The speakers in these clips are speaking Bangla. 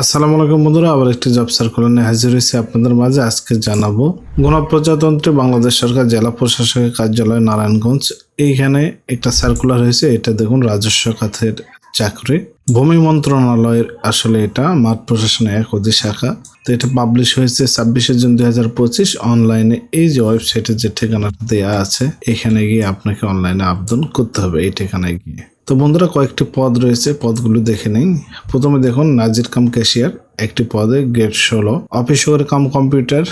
আসসালামু আলাইকুম বন্ধুরা, আবার একটি জব সার্কুলার নিয়ে হাজির হয়েছি আপনাদের মাঝে। আজকে জানাব গণপ্রজাতন্ত্রী বাংলাদেশ সরকার জেলা প্রশাসকের কার্যালয় নারায়ণগঞ্জ। এইখানে একটা সার্কুলার হয়েছে, এটা দেখুন রাজস্ব খাতের চাকরি। ভূমি মন্ত্রণালয়ের আসলে এটা, মাঠ প্রশাসনে এক অধি শাখা। তো এটা পাবলিশ হয়েছে ছাব্বিশে জুন দুই হাজার পঁচিশ। অনলাইনে এই যে ওয়েবসাইটের যে ঠিকানাটা দেওয়া আছে, এখানে গিয়ে আপনাকে অনলাইনে আবেদন করতে হবে, এই ঠিকানায় গিয়ে। তো বন্ধুরা কয়েকটি পদ রয়েছে পদগুলো দেখে নিন প্রথমে দেখুন নাজির কাম ক্যাশিয়ার। একটি পদে গেট ষোলো। অফিসার কাম কম্পিউটার,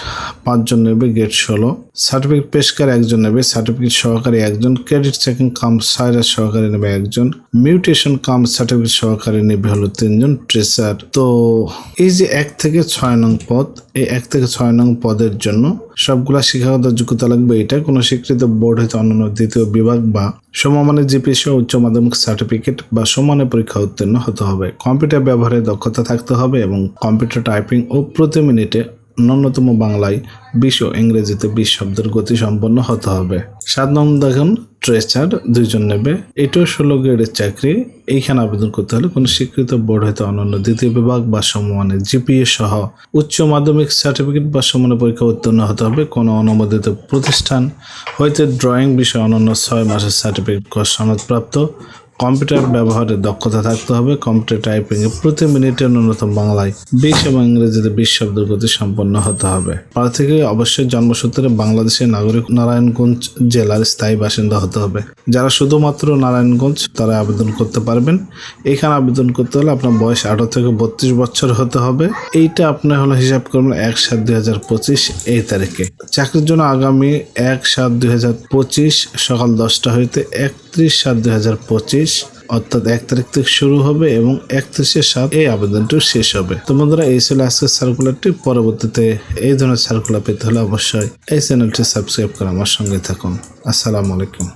পাঁচজন নেবে গেট ষোলো। সার্টিফিকেট পেশকার একজন নেবে, সার্টিফিকেট সহকারী একজন। ক্রেডিট চেকিং কাম সাইরাস সহকারী নেবে একজন। মিউটেশন কাম সার্টিফিকেট সহকারী নেবে হলো তিনজন, ট্রেসার। তো এই যে এক থেকে ছয় নং পদ, এই এক থেকে ছয় নং পদের জন্য সবগুলা শিক্ষাগত যোগ্যতা লাগবে এটা। কোনো স্বীকৃত বোর্ড হয়তো অন্যান্য দ্বিতীয় বিভাগ বা সমমানের জিপিএসি উচ্চ মাধ্যমিক সার্টিফিকেট বা সমানের পরীক্ষা উত্তীর্ণ হতে হবে। কম্পিউটার ব্যবহারে দক্ষতা থাকতে হবে এবং কম্পিউটার টাইপিং ও প্রতি মিনিটে ন্যূনতম বাংলায় বিশ ও ইংরেজিতে বিশ শব্দের গতি সম্পন্ন হতে হবে। সাত নম্বর দেখুন ট্রেচার দুইজন নেবে। এটাও ষোলো গ্রেডের চাকরি। এইখানে আবেদন করতে হলে কোনো স্বীকৃত বোর্ড হয়তো অন্যান্য দ্বিতীয় বিভাগ বা সমমানের জিপিএ সহ উচ্চ মাধ্যমিক সার্টিফিকেট বা সমানের পরীক্ষা উত্তীর্ণ হতে হবে। কোনো অনুমোদিত প্রতিষ্ঠান হইতে ড্রয়িং বিষয়ে অনন্য ছয় মাসের সার্টিফিকেট সনদপ্রাপ্ত কম্পিউটার ব্যবহারে দক্ষতা থাকতে হবে। কম্পিউটার টাইপিংয়ে প্রতি মিনিটে ন্যূনতম বাংলায় বিশ এবং ইংরেজিতে বিশ শব্দের গতি সম্পন্ন হতে হবে। প্রার্থীকে অবশ্যই জন্মসূত্রে বাংলাদেশের নাগরিক নারায়ণগঞ্জ জেলার স্থায়ী বাসিন্দা হতে হবে। যারা শুধুমাত্র নারায়ণগঞ্জ, তারা আবেদন করতে পারবেন। এখানে আবেদন করতে হলে আপনার বয়স আঠারো থেকে বত্রিশ বছর হতে হবে। এইটা আপনার হলো হিসাব করবেন এক সাত দুই হাজার পঁচিশ এই তারিখে। চাকরির জন্য আগামী এক সাত দুই হাজার পঁচিশ সকাল দশটা হইতে একত্রিশ সাত দুই হাজার পঁচিশ অর্থাৎ এক তারিখ থেকে শুরু হবে এবং একত্রিশে সাত এই আবেদনটি শেষ হবে। তো বন্ধুরা, এই ছিল আজকের সার্কুলারটি পরবর্তীতে এই ধরনের সার্কুলার পেতে হলে অবশ্যই এই চ্যানেলটি সাবস্ক্রাইব করে আমার সঙ্গে থাকুন। আসসালামু আলাইকুম।